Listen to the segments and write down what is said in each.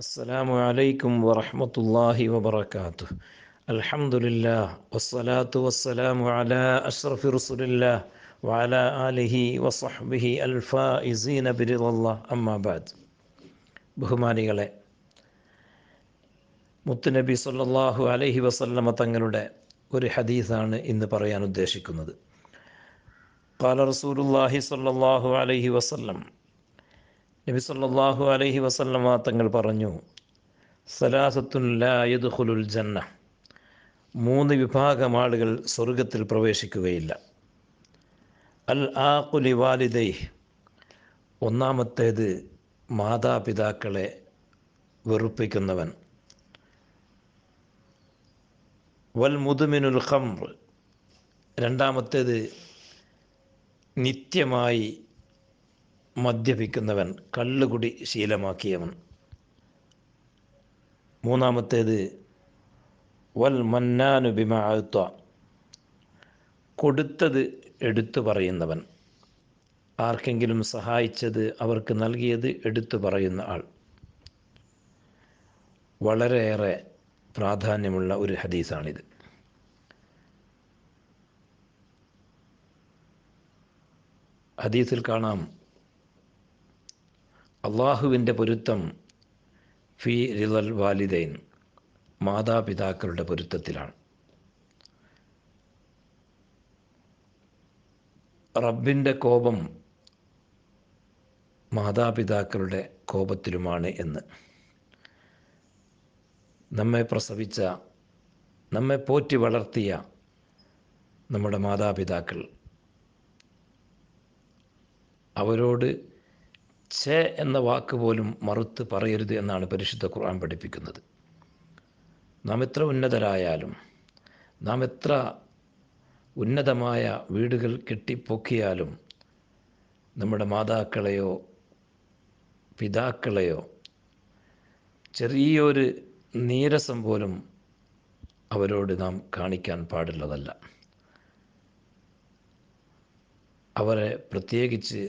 السلام عليكم ورحمة الله وبركاته الحمد لله والصلاة والسلام على أشرف رسول الله وعلى آله وصحبه الفائزين برضا الله أما بعد ബഹുമാനികളെ മുത്തുനബി സല്ലല്ലാഹു അലൈഹി വസല്ലമ തങ്ങളുടെ ഒരു ഹദീസാണ് ഇന്ന് പറയാൻ ഉദ്ദേശിക്കുന്നത് قال رسول الله صلى الله عليه وسلم നബി സല്ലല്ലാഹു അലൈഹി വസല്ലമ തങ്ങൾ പറഞ്ഞു യദ്ഖുലുൽ ജന്ന മൂന്ന് വിഭാഗം ആളുകൾ സ്വർഗത്തിൽ പ്രവേശിക്കുകയില്ല. അൽ ആഖുലി വാലിദൈ ഒന്നാമത്തേത് മാതാപിതാക്കളെ വെറുപ്പിക്കുന്നവൻ. വൽ മുതുമിനുൽ ഖംർ രണ്ടാമത്തേത് നിത്യമായി മദ്യപിക്കുന്നവൻ കള്ളുകുടി ശീലമാക്കിയവൻ. മൂന്നാമത്തേത് വൽ മന്നാനു കൊടുത്തത് എടുത്തു പറയുന്നവൻ. ആർക്കെങ്കിലും സഹായിച്ചത് അവർക്ക് നൽകിയത് എടുത്തു പറയുന്ന ആൾ. വളരെയേറെ പ്രാധാന്യമുള്ള ഒരു ഹദീസാണിത്. ഹദീസിൽ കാണാം അള്ളാഹുവിന്റെ പൊരുത്തം ഫി റിലൽ വാലിദൈൻ മാതാപിതാക്കളുടെ പൊരുത്തത്തിലാണ്. റബ്ബിന്റെ കോപം മാതാപിതാക്കളുടെ കോപത്തിലുമാണ് എന്ന്. നമ്മെ പ്രസവിച്ച നമ്മെ പോറ്റി വളർത്തിയ നമ്മുടെ മാതാപിതാക്കൾ അവരോട് ഛേ എന്ന വാക്ക് പോലും മറുത്ത് പറയരുത് എന്നാണ് പരിശുദ്ധ ഖുർആൻ പഠിപ്പിക്കുന്നത്. നാം എത്ര ഉന്നതരായാലും നാം എത്ര ഉന്നതമായ വീടുകൾ കെട്ടിപ്പൊക്കിയാലും നമ്മുടെ മാതാക്കളെയോ പിതാക്കളെയോ ചെറിയൊരു നീരസം പോലും അവരോട് നാം കാണിക്കാൻ പാടുള്ളതല്ല. അവരെ പ്രത്യേകിച്ച്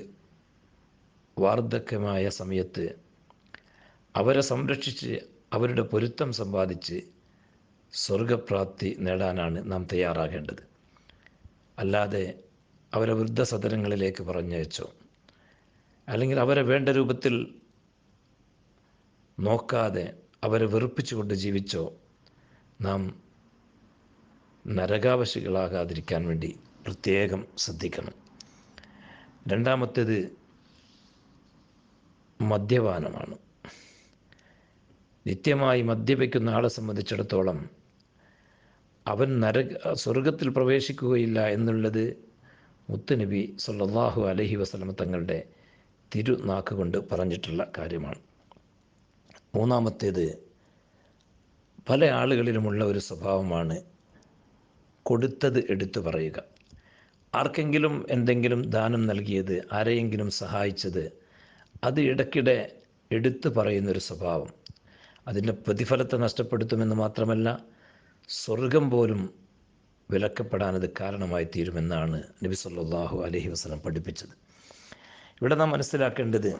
വാർദ്ധക്യമായ സമയത്ത് അവരെ സംരക്ഷിച്ച് അവരുടെ പൊരുത്തം സമ്പാദിച്ച് സ്വർഗപ്രാപ്തി നേടാനാണ് നാം തയ്യാറാകേണ്ടത്. അല്ലാതെ അവരെ വൃദ്ധസദനങ്ങളിലേക്ക് പറഞ്ഞയച്ചോ. അല്ലെങ്കിൽ അവരെ വേണ്ട രൂപത്തിൽ നോക്കാതെ അവരെ വെറുപ്പിച്ചുകൊണ്ട് ജീവിച്ചോ. നാം നരകാവശികളാകാതിരിക്കാൻ വേണ്ടി പ്രത്യേകം ശ്രദ്ധിക്കണം. രണ്ടാമത്തേത് മദ്യപാനമാണ്. നിത്യമായി മദ്യപിക്കുന്ന ആളെ സംബന്ധിച്ചിടത്തോളം അവൻ നര സ്വർഗത്തിൽ പ്രവേശിക്കുകയില്ല എന്നുള്ളത് മുത്തുനബി സല്ലാഹു അലഹി വസ്ലമ തങ്ങളുടെ തിരുനാക്ക് കൊണ്ട് പറഞ്ഞിട്ടുള്ള കാര്യമാണ്. മൂന്നാമത്തേത് പല ആളുകളിലുമുള്ള ഒരു സ്വഭാവമാണ് കൊടുത്തത് എടുത്തു പറയുക. ആർക്കെങ്കിലും എന്തെങ്കിലും ദാനം നൽകിയത് ആരെയെങ്കിലും സഹായിച്ചത് അത് ഇടയ്ക്കിടെ എടുത്തു പറയുന്നൊരു സ്വഭാവം. അതിന്റെ പ്രതിഫലത്തെ നഷ്ടപ്പെടുത്തുമെന്ന് മാത്രമല്ല സ്വർഗം പോലും വിലക്കപ്പെടാനത് കാരണമായി തീരുമെന്നാണ് നബി സല്ലാഹു അലഹി വസ്ലം പഠിപ്പിച്ചത്. ഇവിടെ നാം മനസ്സിലാക്കേണ്ടത്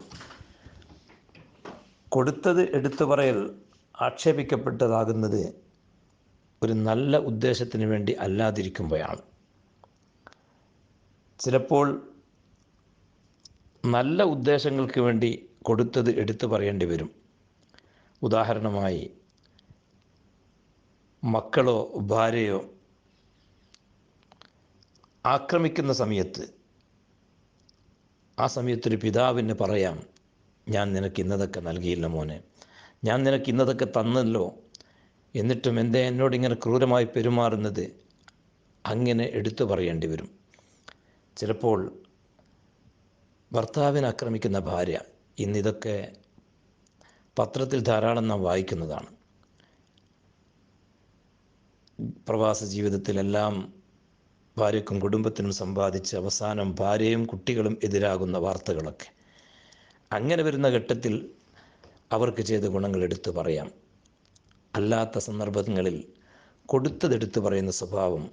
കൊടുത്തത് എടുത്തു പറയൽ ആക്ഷേപിക്കപ്പെട്ടതാകുന്നത് ഒരു നല്ല ഉദ്ദേശത്തിന് വേണ്ടി അല്ലാതിരിക്കുമ്പോഴാണ്. ചിലപ്പോൾ നല്ല ഉദ്ദേശങ്ങൾക്ക് വേണ്ടി കൊടുത്തത് എടുത്തു പറയേണ്ടി വരും. ഉദാഹരണമായി മക്കളോ ഭാര്യയോ ആക്രമിക്കുന്ന സമയത്ത് ആ സമയത്തൊരു പിതാവിന് പറയാം ഞാൻ നിനക്ക് ഇന്നതൊക്കെ നൽകിയില്ല മോനെ. ഞാൻ നിനക്ക് ഇന്നതൊക്കെ തന്നല്ലോ. എന്നിട്ടും എന്തേ എന്നോട് ഇങ്ങനെ ക്രൂരമായി പെരുമാറുന്നത്? അങ്ങനെ എടുത്തു പറയേണ്ടി വരും. ചിലപ്പോൾ ഭർത്താവിനെ ആക്രമിക്കുന്ന ഭാര്യ ഇന്നിതൊക്കെ പത്രത്തിൽ ധാരാളം നാം വായിക്കുന്നതാണ്. പ്രവാസ ജീവിതത്തിലെല്ലാം ഭാര്യക്കും കുടുംബത്തിനും സമ്പാദിച്ച് അവസാനം ഭാര്യയും കുട്ടികളും എതിരാകുന്ന വാർത്തകളൊക്കെ. അങ്ങനെ വരുന്ന ഘട്ടത്തിൽ അവർക്ക് ചെയ്ത ഗുണങ്ങൾ എടുത്തു പറയാം. അല്ലാത്ത സന്ദർഭങ്ങളിൽ കൊടുത്തതെടുത്തു പറയുന്ന സ്വഭാവം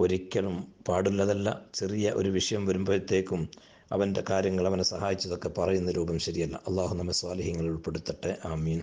ഒരിക്കലും പാടുള്ളതല്ല. ചെറിയ ഒരു വിഷയം വരുമ്പോഴത്തേക്കും അവന്റെ കാര്യങ്ങൾ അവനെ സഹായിച്ചതൊക്കെ പറയുന്ന രൂപം ശരിയല്ല. അള്ളാഹു നമ്മെ സ്വാലിഹ്യങ്ങളിൽ ഉൾപ്പെടുത്തട്ടെ. ആമീൻ.